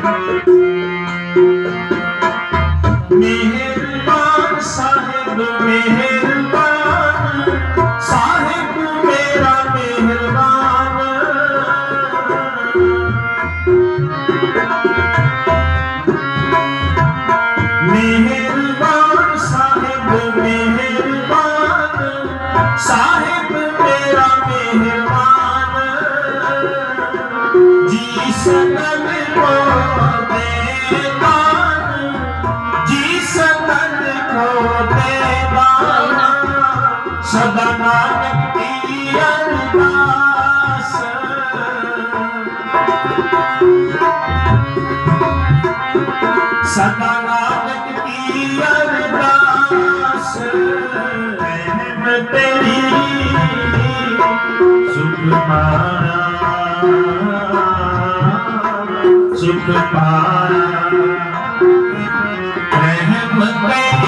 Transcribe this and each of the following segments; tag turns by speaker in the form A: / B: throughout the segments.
A: Thank you. सदन को देदान जी सदन को देदाना सदनान की अरदास सदनान की अरदास तेरी सुख मान goodbye. Remember, baby.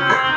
A: Thank you.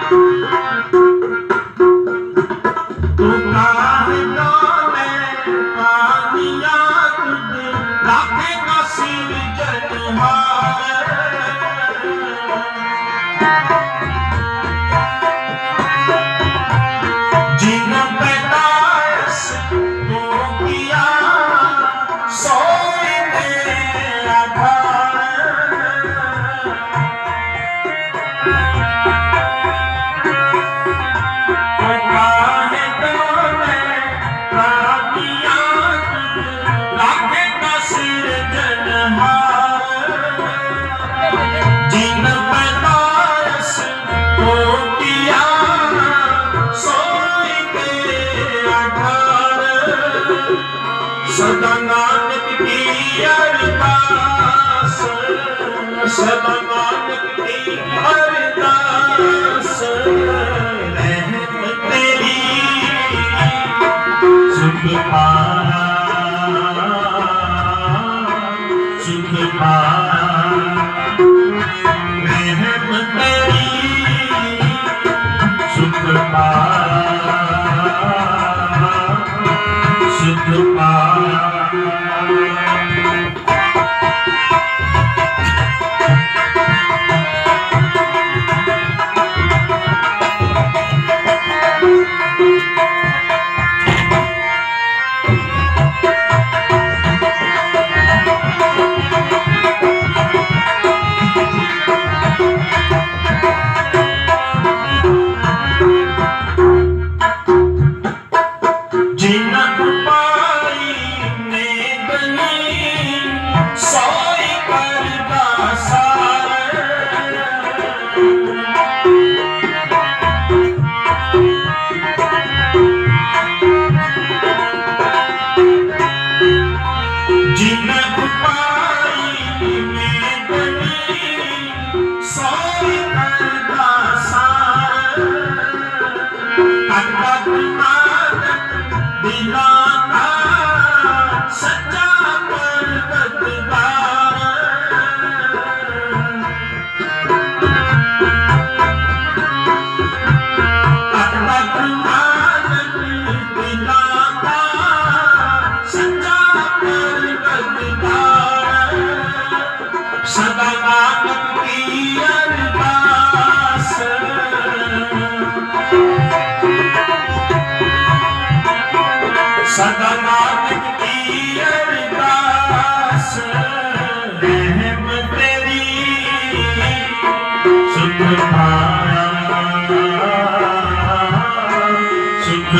A: ਸਦਾ ਨਾਮ ਕੀ ਅਰਦਾਸ ਰਹਿਮ ਤੇਰੀ ਸੁਖ ਪਾਇਆ ਸੁਖ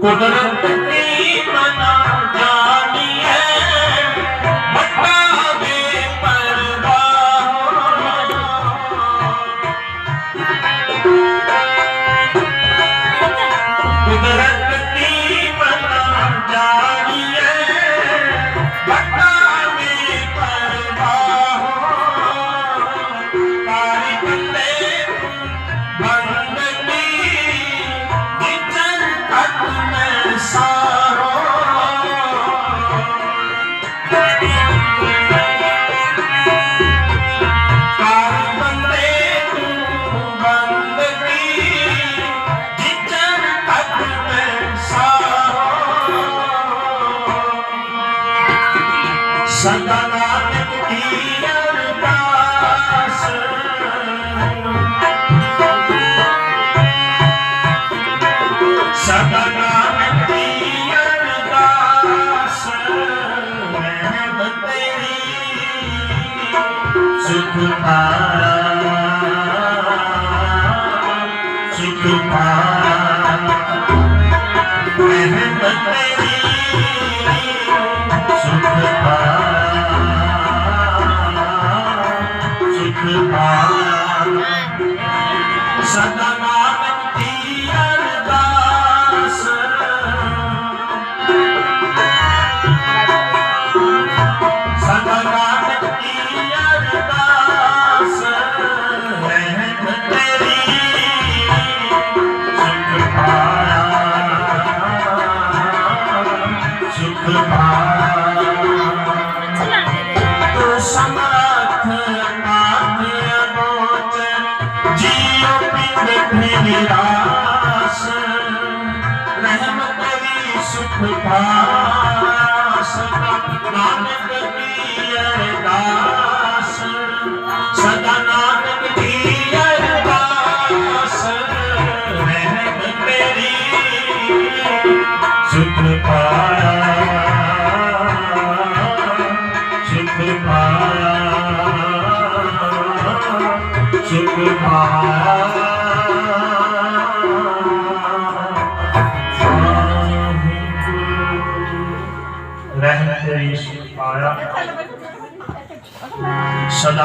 A: Cordero Santo. Santa do Pai. ਪਾਸ ਨਾਨਕ ਕੀ ਅਰਦਾਸ ਸਦਾ ਨਾਨਕ ਕੀ ਅਰਦਾਸ ਰਹਿਮ ਤੇਰੀ ਸੁਖ ਪਾਇਆ ਸੁਖ ਪਾਇਆ ਸੁਖ ਪਾਇਆ